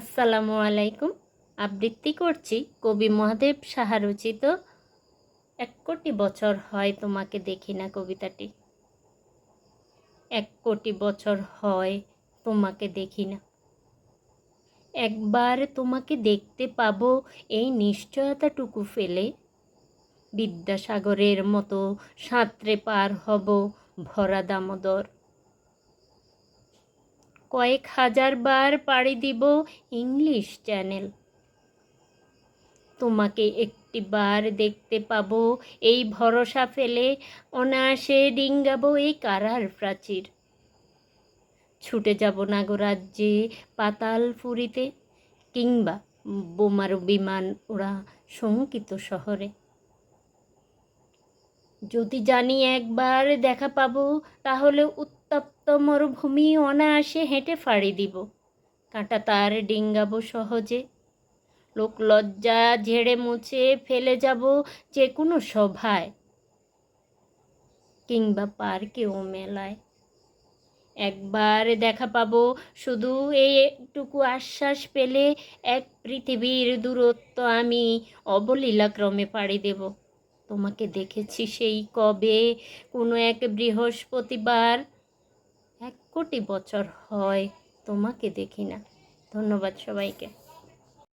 আসসালামু আলাইকুম। আবৃত্তি করছি কবি মহাদেব সাহা রচিত, এক কোটি বছর হয় তোমাকে দেখি না কবিতাটি। এক কোটি বছর হয় তোমাকে দেখি না। একবার তোমাকে দেখতে পাবো এই নিশ্চয়তাটুকু ফেলে। বিদ্যাসাগরের মতো সাঁতরে পার হব ভরা দামোদর। কয়েক হাজার বার পাড়ি দিব ইংলিশ চ্যানেল। তোমাকে একটি বার দেখতে পাবো, এই ভরসা ফেলে অনায়াসে ডিঙ্গাবো এই কারার প্রাচীর। ছুটে যাব নাগরাজ্যে পাতাল ফুরিতে, কিংবা বোমারু বিমান ওরা শঙ্কিত শহরে। যদি জানি একবার দেখা পাবো, তাহলে উত্তপ্ত মরুভূমি অনায়াসে হেঁটে ফাড়ি দিব। কাঁটা তার ডিঙ্গাবো সহজে। লোক লজ্জা ঝেড়ে মুছে ফেলে যাব যে কোনো সভায় কিংবা পার্কে ও মেলায়। একবার দেখা পাবো শুধু এইটুকু আশ্বাস পেলে এক পৃথিবীর দূরত্ব আমি অবলীলাক্রমে পাড়ি দেব। তোমাকে দেখেছি সেই কবে কোনো এক বৃহস্পতিবার। এক কোটি বছর হয় তোমাকে দেখি না। ধন্যবাদ সবাইকে।